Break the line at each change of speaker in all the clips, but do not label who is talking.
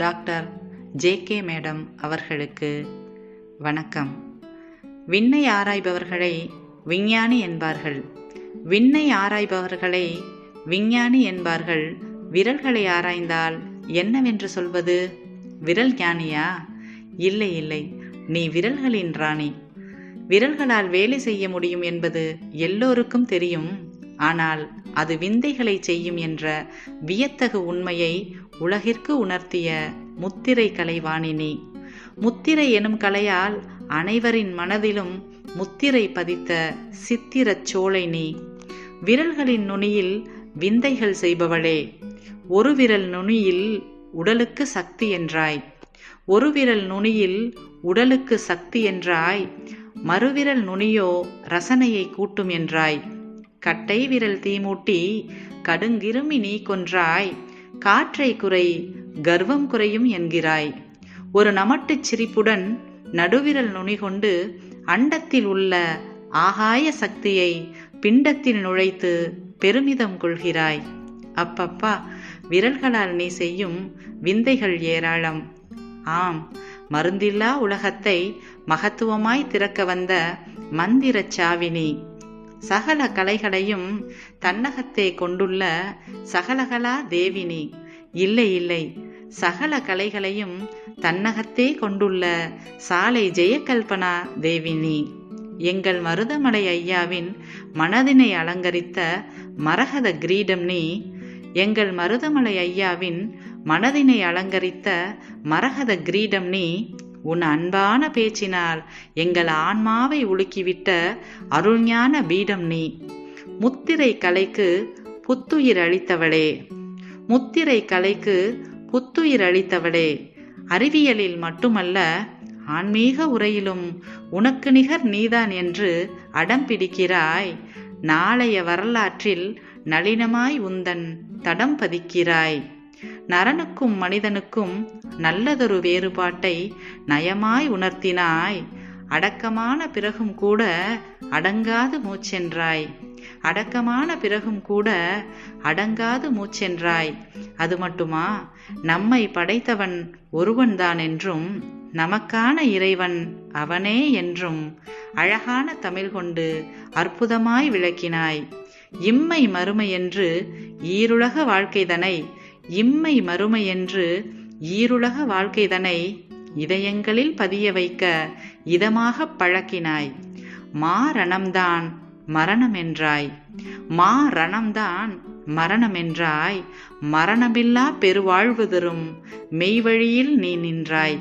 Doctor J K madam அவர்களுக்கு வணக்கம். விண்ணை ஆராய்பவர்களை விஞ்ஞானி என்பார்கள். விண்ணை ஆராய்பவர்களை விஞ்ஞானி என்பார்கள். விரல்களை ஆராய்ந்தால் என்னவென்று சொல்வது? விரல் ஞானியா? இல்லை இல்லை. நீ விரல்களின் ராணி. விரல்களால் வேலை செய்ய முடியும் என்பது எல்லோருக்கும் தெரியும். ஆனால் அது விந்தைகளை செய்யும் என்ற வியத்தகு உண்மையை உலகிற்கு உணர்த்திய முத்திரை கலைவாணினி. முத்திரை எனும் கலையால் அனைவரின் மனதிலும் முத்திரை பதித்த சித்திரச் சோலை நீ விரல்களின் நுனியில் விந்தைகள் செய்பவளே ஒரு விரல் நுனியில் உடலுக்கு சக்தி என்றாய். ஒரு விரல் நுனியில் உடலுக்கு சக்தி என்றாய். மறுவிரல் நுனியோ ரசனையை கூட்டும் என்றாய். கட்டை விரல் தீமூட்டி கடுங்கிருமி நீ கொன்றாய் காற்றை குறை கர்வம் குறையும் என்கிறாய் ஒரு நமட்டுச் சிரிப்புடன் நடுவிரல் நுனி கொண்டு அண்டத்தில் உள்ள ஆகாய சக்தியை பிண்டத்தில் நுழைத்து பெருமிதம் கொள்கிறாய். அப்பப்பா விரல்களால் நீ செய்யும் விந்தைகள் ஏராளம். ஆம் மருந்தில்லா உலகத்தை மகத்துவமாய் திறக்க வந்த மந்திரச் சாவினி. சகல கலைகளையும் தன்னகத்தே கொண்டுள்ள சகலகலா தேவினி. இல்லை இல்லை. சகல கலைகளையும் தன்னகத்தே கொண்டுள்ள சாலை ஜெயகல்பனா தேவினி. எங்கள் மருதமலை ஐயாவின் மனதினை அலங்கரித்த மரகத கிரீடம் நீ. எங்கள் மருதமலை ஐயாவின் மனதினை அலங்கரித்த மரகத கிரீடம் நீ. உன் அன்பான பேச்சினால் எங்கள் ஆன்மாவை உலுக்கிவிட்ட அருள்ஞான பீடம் நீ. முத்திரை கலைக்கு புத்துயிர் அளித்தவளே. முத்திரை கலைக்கு புத்துயிர் அளித்தவளே. அறிவியலில் மட்டுமல்ல ஆன்மீக உரையிலும் உனக்கு நிகர் நீதான் என்று அடம் பிடிக்கிறாய். நாளைய வரலாற்றில் நளினமாய் உந்தன் தடம் பதிக்கிறாய். நரனுக்கும் மனிதனுக்கும் நல்லதொரு வேறுபாட்டை நயமாய் உணர்த்தினாய். அடக்கமான பிறகும் கூட அடங்காது மூச்சென்றாய். அடக்கமான பிறகும் கூட அடங்காது மூச்சென்றாய். அது மட்டுமா? நம்மை படைத்தவன் ஒருவன்தான் என்றும் நமக்கான இறைவன் அவனே என்றும் அழகான தமிழ் கொண்டு அற்புதமாய் விளக்கினாய். இம்மை மறுமை என்று ஈருலக வாழ்க்கைதனை இம்மை மறுமை என்று ஈருலக வாழ்க்கைதனை இதயங்களில் பதிய வைக்க இதமாக பழக்கினாய். மாரணம்தான் மரணமென்றாய். மா ரணம்தான் மரணமென்றாய். மரணமில்லா பெருவாழ்வு தரும் மெய்வழியில் நீ நின்றாய்.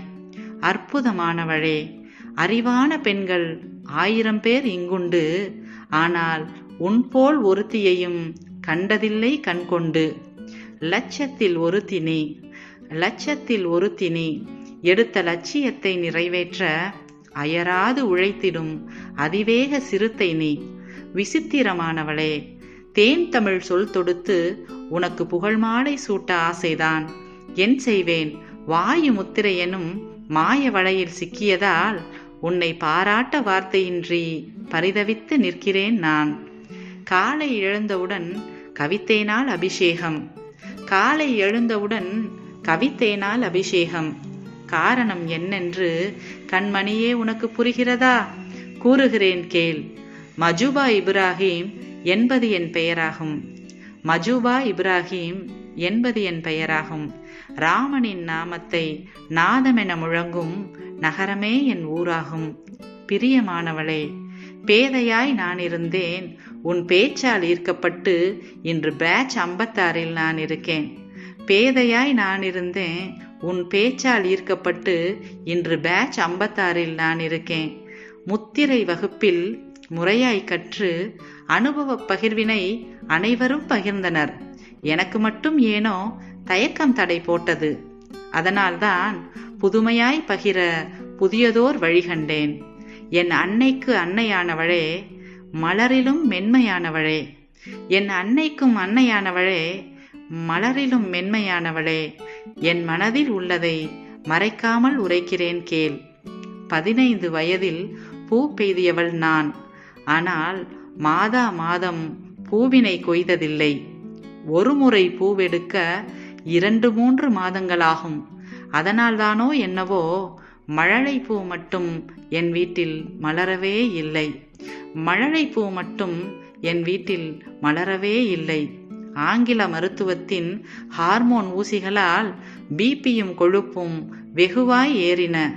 அற்புதமானவளே அறிவான பெண்கள் ஆயிரம் பேர் இங்குண்டு. ஆனால் உன்போல் ஒருத்தியையும் கண்டதில்லை கண்கொண்டு. லட்சத்தில் ஒருத்தினி லட்சத்தில் ஒருத்தினி எடுத்த லட்சியத்தை நிறைவேற்ற அயராது உழைத்திடும் அதிவேக சிறுத்தை நீ. விசித்திரமானவளே தேன் தமிழ் சொல் தொடுத்து உனக்கு புகழ் மாலை சூட்ட ஆசைதான். என் செய்வேன் வாயு முத்திரை எனும் மாய வலையில் சிக்கியதால் உன்னை பாராட்ட வார்த்தையின்றி பரிதவித்து நிற்கிறேன் நான். காலை எழுந்தவுடன் கவித்தேனால் அபிஷேகம் காலை எழுந்தவுடன் கவித்தேனால் அபிஷேகம். காரணம் என்னென்று கண்மணியே உனக்கு புரிகிறதா? கூறுகிறேன் கேள். மஜூபா இப்ராஹிம் என்பது என் பெயராகும். மஜூபா இப்ராஹிம் என்பது என் பெயராகும். ராமனின் நாமத்தை நாதமென முழங்கும் நகரமே என் ஊராகும். பிரியமானவளே பேதையாய் நான் இருந்தேன் உன் பேச்சால் ஈர்க்கப்பட்டு இன்று பேட்ச் ஐம்பத்தாறில் நான் இருக்கேன். பேதையாய் நான் இருந்தேன். உன் பேச்சால் ஈர்க்கப்பட்டு இன்று பேட்ச் ஐம்பத்தாறில் நான் இருக்கேன். முத்திரை வகுப்பில் முறையாய் கற்று அனுபவ பகிர்வினை அனைவரும் பகிர்ந்தனர். எனக்கு மட்டும் ஏனோ தயக்கம் தடை போட்டது. அதனால்தான் புதுமையாய் பகிர புதியதோர் வழி கண்டேன். என் அன்னைக்கு அன்னையானவளே மலரிலும் மென்மையானவளே. என் அன்னைக்கும் அன்னையானவளே மலரிலும் மென்மையானவளே என் மனதில் உள்ளதை மறைக்காமல் உரைக்கிறேன் கேள். பதினைந்து வயதில் பூ பெய்தியவள் நான். ஆனால் மாதா மாதம் பூவினை கொய்ததில்லை. ஒரு முறை பூவெடுக்க இரண்டு மூன்று மாதங்களாகும். அதனால்தானோ என்னவோ மழலைப்பூ மட்டும் என் வீட்டில் மலரவே இல்லை. மழலைப்பூ மட்டும் என் வீட்டில் மலரவே இல்லை. ஆங்கில மருத்துவத்தின் ஹார்மோன் ஊசிகளால் பிபியும் கொழுப்பும் வெகுவாய் ஏறின.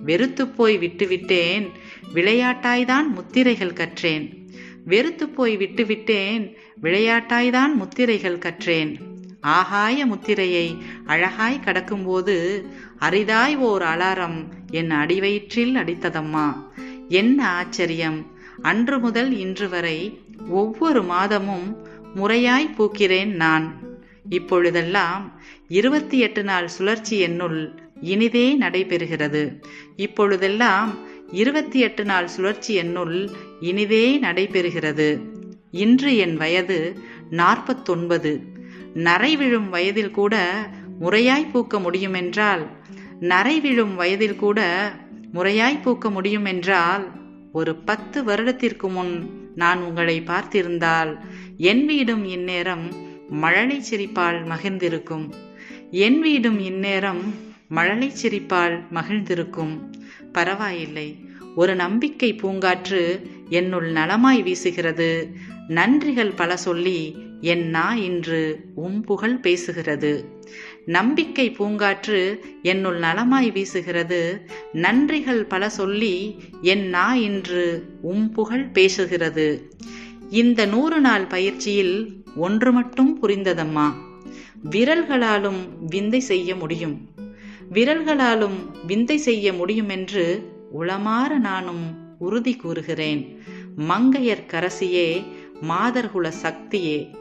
வெறுத்து போய் விட்டுவிட்டேன். விளையாட்டாய்தான் முத்திரைகள் கற்றேன். வெறுத்து போய் விட்டுவிட்டேன். விளையாட்டாய்தான் முத்திரைகள் கற்றேன். ஆகாய முத்திரையை அழகாய் கடக்கும்போது அரிதாய் ஓர் அலாரம் என் அடிவயிற்றில் அடித்ததம்மா. என்ன ஆச்சரியம். அன்று முதல் இன்று வரை ஒவ்வொரு மாதமும் முறையாய் பூக்கிறேன் நான். இப்பொழுதெல்லாம் இருபத்தி எட்டு நாள் சுழற்சி என்னுள் இனிதே நடைபெறுகிறது. இப்பொழுதெல்லாம் இருபத்தி எட்டு நாள் சுழற்சி என்னுள் இனிதே நடைபெறுகிறது. இன்று என் வயது நாற்பத்தொன்பது. நரை விழும் வயதில் கூட முறையாய் பூக்க முடியுமென்றால் நரை விழும் வயதில் கூட முறையாய் பூக்க முடியுமென்றால் ஒரு பத்து வருடத்திற்கு முன் நான் உங்களை பார்த்திருந்தால் என் வீடும் இந்நேரம் மழலை சிரிப்பால் மகிழ்ந்திருக்கும். என் வீடும் இந்நேரம் மழலை சிரிப்பால் மகிழ்ந்திருக்கும். பரவாயில்லை ஒரு நம்பிக்கை பூங்காற்று என்னுள் நலமாய் வீசுகிறது. நன்றிகள் பல சொல்லி என் நா இன்று உம் புகழ் பேசுகிறது. நம்பிக்கை பூங்காற்று என்னுள் நலமாய் வீசுகிறது. நன்றிகள் பல சொல்லி என் நா இன்று உம் புகழ் பேசுகிறது. இந்த நூறு நாள் பயிற்சியில் ஒன்று மட்டும் புரிந்ததம்மா. விரல்களாலும் விந்தை செய்ய முடியும். விரல்களாலும் விந்தை செய்ய முடியும் என்று உளமாற நானும் உறுதி கூறுகிறேன். மங்கையர் கரசியே மாதர்குல சக்தியே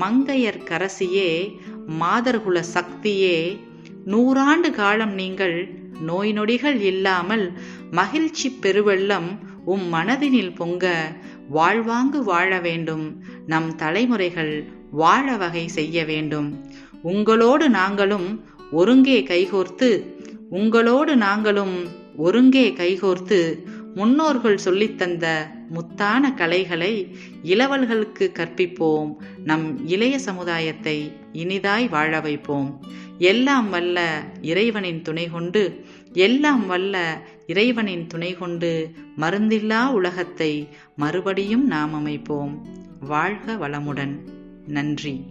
மங்கையர் கரசியே மாதர்குல சக்தியே நூறாண்டு காலம் நீங்கள் நோய் நொடிகள் இல்லாமல் மகிழ்ச்சி பெருவெள்ளம் உம் மனதினில் பொங்க வாழ்வாங்கு வாழ வேண்டும். நம் தலைமுறைகள் வாழ வகை செய்ய வேண்டும். உங்களோடு நாங்களும் ஒருங்கே கைகோர்த்து உங்களோடு நாங்களும் ஒருங்கே கைகோர்த்து முன்னோர்கள் சொல்லித்தந்த முத்தான கலைகளை இளவல்களுக்கு கற்பிப்போம். நம் இளைய சமுதாயத்தை இனிதாய் வாழ வைப்போம். எல்லாம் வல்ல இறைவனின் துணை கொண்டு எல்லாம் வல்ல இறைவனின் துணை கொண்டு மருந்தில்லா உலகத்தை மறுபடியும் நாம் அமைப்போம். வாழ்க வளமுடன். நன்றி.